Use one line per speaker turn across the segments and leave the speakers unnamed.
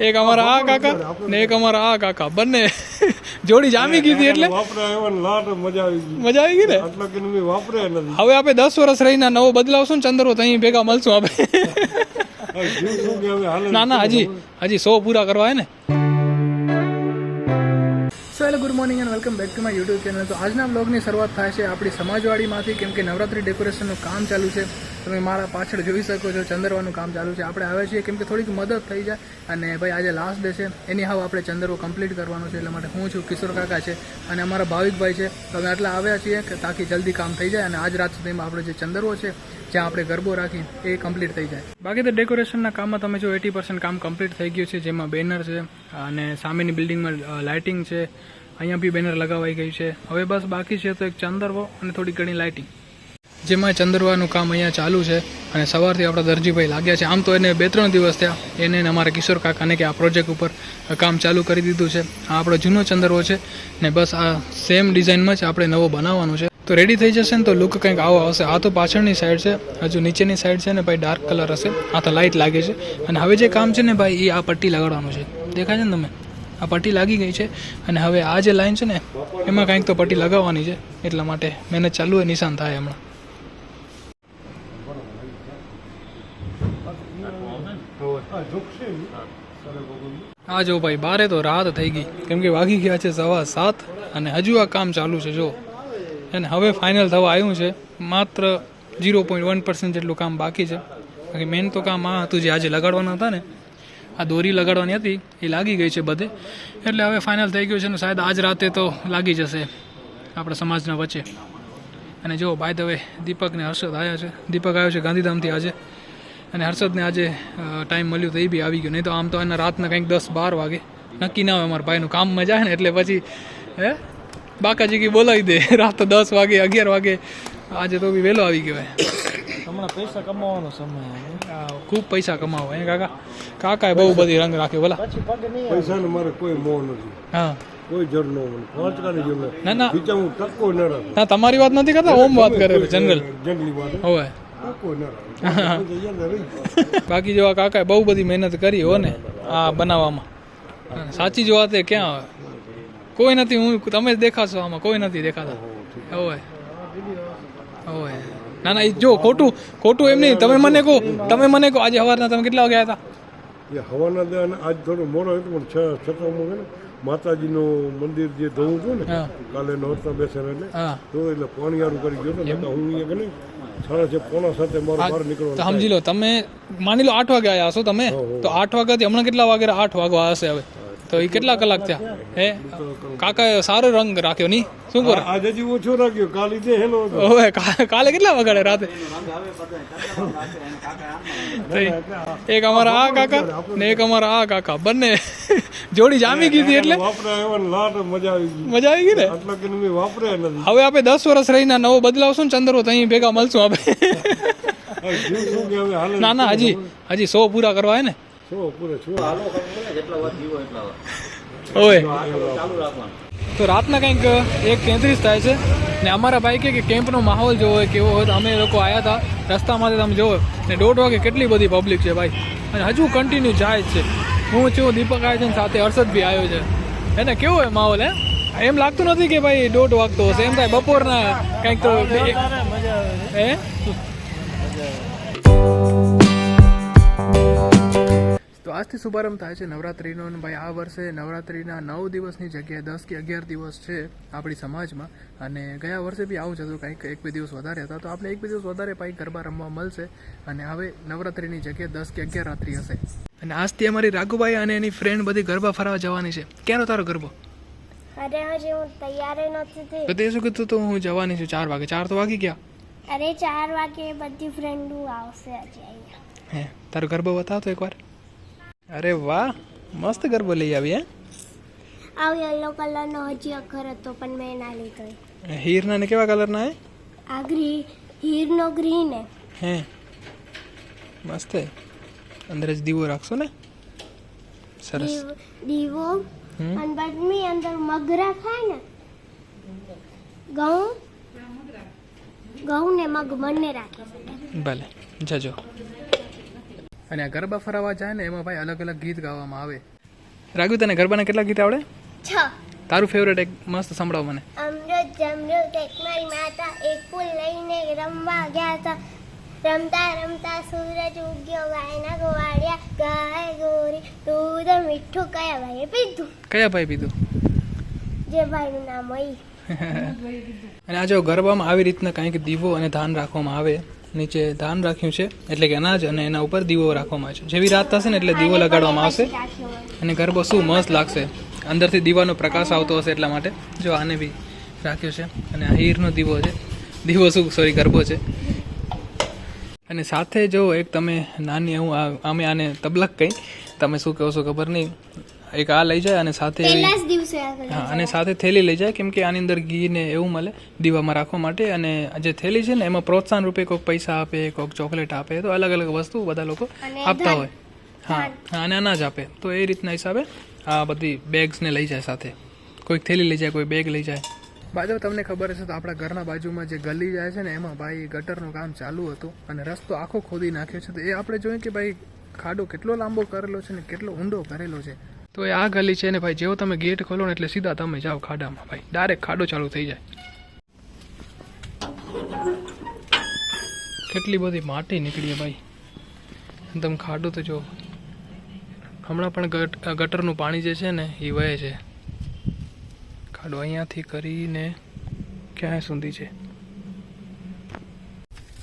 એક અમારા આ કાકા ને એક અમારા આ કાકા. બંને જોડી જામી ગઈ એટલે?
મજા આવી ગઈ.
ને? હવે આપણે દસ વર્ષ રહીને નવો બદલાવશું ને ચંદ્રો અહીં ભેગા મળશું આપણે ના ના હજી હજી સો પૂરા કરવા હે ને? Hello good morning and welcome back to my YouTube channel તો આજના બ્લોગની શરૂઆત થાય છે આપણી સમાજવાડીમાંથી, કેમ કે નવરાત્રી ડેકોરેશનનું કામ ચાલુ છે. તમે મારા પાછળ જોઈ શકો છો, ચંદરવાનું કામ ચાલુ છે. આપણે આવે છીએ કેમ કે થોડીક મદદ થઈ જાય અને ભાઈ આજે લાસ્ટ ડે છે. એની હાવ આપણે ચંદરવો કમ્પ્લીટ કરવાનો છે, એટલા માટે હું છું કિશોર કાકા છે અને અમારા ભાવિકભાઈ છે. તો આટલા આવ્યા છીએ કે તાકી જલ્દી કામ થઈ જાય અને આજ રાત સુધીમાં આપણે જે ચંદરવો છે, જ્યાં આપણે ગરબો રાખી, એ કમ્પ્લીટ થઈ જાય. બાકી તો ડેકોરેશનના કામમાં તમે જો એટી પર્સન્ટ કામ કમ્પ્લીટ થઈ ગયું છે, જેમાં બેનર છે અને સામેની બિલ્ડિંગમાં લાઇટિંગ છે અહીંયા બી બેનર લગાવાઈ ગઈ છે. હવે બસ બાકી છે તો એક ચંદરવો અને થોડી ઘણી લાઇટિંગ જેમાં ચંદરવાનું કામ અહીંયા ચાલુ છે અને સવારથી આપણા દરજીભાઈ લાગ્યા છે. આમ તો એને બે ત્રણ દિવસ થયા. એને અમારા કિશોર કાકાને કે આ પ્રોજેક્ટ ઉપર કામ ચાલુ કરી દીધું છે. આ આપણો જૂનો ચંદરવો છે ને બસ આ સેમ ડિઝાઇનમાં જ આપણે નવો બનાવવાનો છે. તો રેડી થઈ જશે ને તો લુક કંઈક આવો આવશે. આ તો પાછળની સાઈડ છે. હજુ નીચેની સાઈડ છે ને ભાઈ ડાર્ક કલર હશે. આ તો લાઇટ લાગે છે. અને હવે જે કામ છે ને ભાઈ, એ આ પટ્ટી લગાડવાનું છે. દેખાય છે ને તમે આ પટ્ટી લાગી ગઈ છે અને હવે આ જે લાઈન છે ને, એમાં કંઈક તો પટ્ટી લગાવવાની છે. એટલા માટે મહેનત ચાલુ હોય, નિશાન થાય હમણાં.
આ
જો ભાઈ, બારે તો રાત થઈ ગઈ. કેમ કે વાગી ગયા છે સવા સાત અને હજુ આ કામ ચાલુ છે, જો. અને હવે ફાઇનલ થવા આવ્યું છે. માત્ર ઝીરો પોઈન્ટ વન પર્સન્ટ જેટલું કામ બાકી છે. બાકી મેન તો કામ આ હતું જે આજે લગાડવાના હતા ને આ દોરી લગાડવાની હતી, એ લાગી ગઈ છે બધે. એટલે હવે ફાઇનલ થઈ ગયું છે ને શાયદ આજ રાતે તો લાગી જશે આપણા સમાજના વચ્ચે. અને જો બાય ધ વે દીપકને હર્ષદ આવ્યા છે. દીપક આવ્યો છે ગાંધીધામથી આજે. અને હર્ષદને આજે ટાઈમ મળ્યો તો એ બી આવી ગયો. નહીં તો આમ તો એના રાતના કંઈક દસ બાર વાગે. નક્કી ના હોય અમારા ભાઈનું. કામ મજા ને એટલે પછી, હે? બાકાજી કી બોલાવી દે. રાત દસ વાગે, અગિયાર વાગે. આજે તો બી વહેલો આવી ગયો
હમણાં પૈસા કમાવાનો સમય
ખૂબ પૈસા કમાવો. એ કાકા? કાકાએ બહુ બધી રંગ રાખ્યો બોલા
પૈસાનો મારે કોઈ મોહ નથી.
હા.
કોઈ જરૂર ન મને પહોંચવાની જરૂર જો
ના ના.
બીજા હું ટકો ન રાખું.
ના તમારી વાત નથી કરતા? ઓમ વાત કરે જનરલ
જંગલી. વાત જગ્યાએ રહી જાય.
બાકી જો આ કાકાએ બહુ બધી મહેનત કરી હો ને આ બનાવવામાં. સાચી જો વાત એ ક્યાં આવે? કોઈ નથી હું તમે જ દેખાશો આમાં કોઈ નથી દેખાતા. હોય હોય ના ના એ જો ખોટું ખોટું એમ નહીં. તમે મને કહો તમે મને કહો. આજે સવારના તમે કેટલા વાગે આવ્યા હતા?
એ હવાના દે અને આજ થોડો મોડો હતો પણ છ છઠ્ઠામાં છે ને માતાજીનું મંદિર જે ધોવું છું ને કાલે નોરતા બેસે
હા.
તો એટલે પાણીયારું કરી ગયો ને હું અહીંયા કે સાડા છે પોણા સાથે મારો બહાર નીકળો
સમજી લો તમે માની લો આઠ વાગે આવ્યા હશો તમે? તો આઠ વાગ્યાથી હમણાં કેટલા વાગે આઠ વાગવા હશે હવે? તો એ કેટલા કલાક થયા? હે? કાકા સારો રંગ રાખ્યો નહીં શું કરો
આજે જી ઓછો રાખ્યો કાલ જે હેલો
ઓએ કાલે કેટલા વગાડે રાતે? એક અમારા આ કાકા ને એક અમારા આ કાકા બંને જોડી જામી ગઈ એટલે?
લાટ મજા આવી ગઈ.
મજા આવી ગઈ ને?
આટલા કે મેં વાપરે નથી.
હવે આપણે દસ વર્ષ રહીને નવો બદલાવશું ને ચંદ્રો તો અહીં ભેગા મળશું આપણે ના ના હજી હજી સો પૂરા કરવા હે ને?
શું પૂરે
તો રાતના કંઈક એક તેત્રીસ થાય છે. ને અમારા ભાઈ કહે કે કેમ્પનો માહોલ જોવો હોય કેવો હોય તો અમે લોકો આવ્યા હતા રસ્તામાંથી તમે જોવો. ને દોઢ વાગે કેટલી બધી પબ્લિક છે ભાઈ. અને હજુ કન્ટિન્યુ જાય જ છે. હું છું દીપક આવ્યો છે ને સાથે હર્ષદ બી આવ્યો છે. એને કેવો હોય માહોલ હે? એમ લાગતું નથી કે ભાઈ દોઢ વાગતો હશે. એમ થાય બપોરના કંઈક તો હે? તો આજથી શુભારંભ થાય છે નવરાત્રિનો ભાઈ આ વર્ષે નવરાત્રિના નવ દિવસની જગ્યાએ દસ કે અગિયાર દિવસ છે આપણી સમાજમાં. અને ગયા વર્ષે બી આવું જ હતું કંઈક એક બે દિવસ વધારે હતા. તો આપણે એક બે દિવસ વધારે પાઈ ગરબા રમવા મળશે. અને હવે નવરાત્રિની જગ્યાએ દસ કે અગિયાર રાત્રિ હશે. અને આજથી અમારી રાઘુભાઈ અને એની ફ્રેન્ડ બધી ગરબા ફરવા જવાની છે. ક્યાંનો તારો ગરબો?
અરે હજી હું તૈયાર નથી થઈ
તો તે શું કીધું તો? હું જવાની છું ચાર વાગે. ચાર તો વાગી ગયા.
અરે ચાર વાગે બધી ફ્રેન્ડો આવશે હજી અહીંયા.
હે તારો ગરબો બતાવતો એકવાર. અરે વાહ મસ્ત ગરબો લઈ આવી હે?
આવ યલો કલરનો હજી અખર હતો પણ મેં ના લીધો.
હીરના ને કેવા કલરના હે?
આ ગ્રી હીરનો ગ્રીન હે
હે. મસ્ત હે. અંદર જ દીવો રાખશો ને? સરસ.
દીવો અને બદમી અંદર મગ રાખાય ને. ઘઉં. ઘઉં ને મગ બંને રાખી
ભલે જજો. અને આ ગરબા ફરાવા જાય ને એમાં ભાઈ અલગ અલગ ગીત ગાવામાં આવે. રાગુ તને ગરબાના કેટલા ગીત આવડે?
છ.
તારું ફેવરેટ એક મસ્ત સંભળાવ મને.
અમૃત જમૃત એક મારી માતા એક ફૂલ લઈને રમવા ગયા હતા. રમતા રમતા સૂરજ ઉગ્યો ગાયના ગોવાળિયા ગાય ગોરી દૂધ મીઠું કયા ભાઈએ પીધું?
કયા ભાઈ પીધું?
જે ભાઈનું નામ હોય.
અને આ જો ગરબામાં આવી રીતના કંઈક દીવો અને ધાન રાખવામાં આવે નીચે ધાન રાખ્યું છે, એટલે કે અનાજ અને એના ઉપર દીવો રાખવામાં આવે છે. જેવી રાત થશે ને એટલે દીવો લગાડવામાં આવશે. અને ગરબો શું મસ્ત લાગશે. અંદરથી દીવાનો પ્રકાશ આવતો હશે એટલા માટે. જો આને બી રાખ્યો છે. અને આ હીરનો દીવો છે. દીવો શું સોરી ગરબો છે. અને સાથે જો એક તમે નાની, હું અમે આને તબલક કહી. તમે શું કહો છો ખબર નહીં. એક આ લઈ જાય અને સાથે હા અને સાથે થેલી લઈ જાય કેમ કે આની અંદર ઘી ને એવું મળે દીવામાં રાખવા માટે. અને જે થેલી છે ને એમાં પ્રોત્સાહન રૂપે કોઈક પૈસા આપે કોઈક ચોકલેટ આપે તો અલગ અલગ વસ્તુ બધા લોકો આપતા હોય. હા હા, અને અનાજ આપે. તો એ રીતના હિસાબે આ બધી બેગ્સને લઈ જાય સાથે. કોઈક થેલી લઈ જાય કોઈ બેગ લઈ જાય. બાજુ તમને ખબર હશે તો આપણા ઘરના બાજુમાં જે ગલી જાય છે ને એમાં ભાઈ ગટરનું કામ ચાલુ હતું અને રસ્તો આખો ખોદી નાખ્યો છે. તો એ આપણે જોઈએ કે ભાઈ ખાડો કેટલો લાંબો કરેલો છે ને કેટલો ઊંડો કરેલો છે. તો એ આ ગલી છે ને ભાઈ, જેવો તમે ગેટ ખોલો ને એટલે સીધા તમે જાઓ ખાડામાં ભાઈ. ડાયરેક્ટ ખાડો ચાલુ થઈ જાય. કેટલી બધી માટી નીકળી ભાઈ. તમે ખાડો તો જો, હમણાં પણ ગટરનું પાણી જે છે ને, એ વહે છે. ખાડો અહીંયાથી કરીને ક્યાં સુધી છે.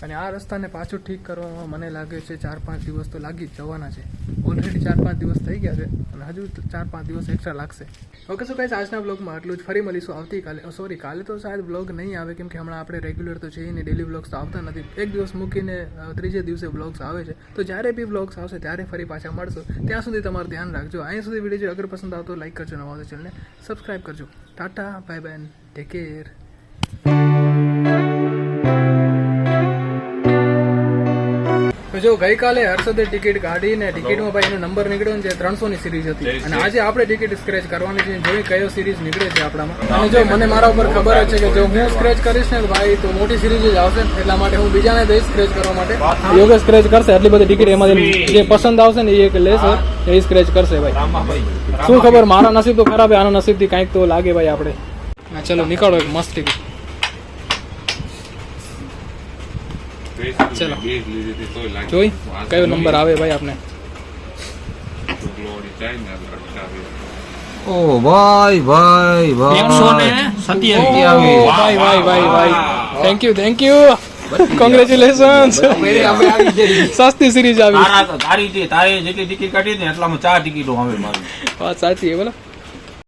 અને આ રસ્તાને પાછું ઠીક કરવામાં મને લાગે છે ચાર પાંચ દિવસ તો લાગી જ જવાના છે. ઓલરેડી ચાર પાંચ દિવસ થઈ ગયા છે. અને હજુ ચાર પાંચ દિવસ એક્સ્ટ્રા લાગશે. ઓકે શું કહીશ આજના બ્લોગમાં આટલું જ. ફરી મળીશું આવતીકાલે. સોરી કાલે તો શાયદ બ્લોગ નહીં આવે, કેમ કે હમણાં આપણે રેગ્યુલર તો છે ને ડેલી બ્લોગ્સ તો આવતા નથી. એક દિવસ મૂકીને ત્રીજે દિવસે બ્લોગ્સ આવે છે. તો જ્યારે બી બ્લોગ્સ આવશે, ત્યારે ફરી પાછા મળશો. ત્યાં સુધી તમારું ધ્યાન રાખજો. અહીંયા સુધી વીડિયો જો અગર પસંદ આવતો લાઈક કરજો નવા તો ચેનલને સબસ્ક્રાઈબ કરજો. Tata bye bye take care જો ગઈકાલે હર્ષદે ટિકિટ કાઢીને ટિકિટમાં ભાઈ એનો નંબર નીકળ્યો જે ત્રણસો ની સિરીઝ હતી અને આજે આપણે ટિકિટ સ્ક્રેચ કરવાની છે. જોઈ કયો સિરીઝ નીકળે છે આપણામાં. અને જો મને મારા ઉપર ખબર છે કે જો હું સ્ક્રેચ કરીશ ને ભાઈ તો મોટી સિરીઝ જ આવશે. એટલા માટે હું બીજાને દઈશ સ્ક્રેચ કરવા માટે. યોગેશ સ્ક્રેચ કરશે. એટલી બધી ટિકિટ એમાંથી જે પસંદ આવશે ને એ એક લેશે. એ સ્ક્રેચ કરશે ભાઈ. શું ખબર? મારા નસીબ તો ખરાબ આના નસીબથી કાંઈક તો લાગે ભાઈ આપણે. ચલો નીકળો એક મસ્ત ટિકિટ. ચલો જોઈ કયો નંબર આવે ભાઈ આપને
ઓ ભાઈ ભાઈ ભાઈ
ઓ, ભાઈ ભાઈ ભાઈ ભાઈ thank you thank you congratulations સસ્તી સિરીઝ આવી
તારા તારી જે તારે જેટલી ટિકિટ કાઢી ને એટલામાં ચાર ટિકિટો આવે મારી
વાત સાચી છે બોલો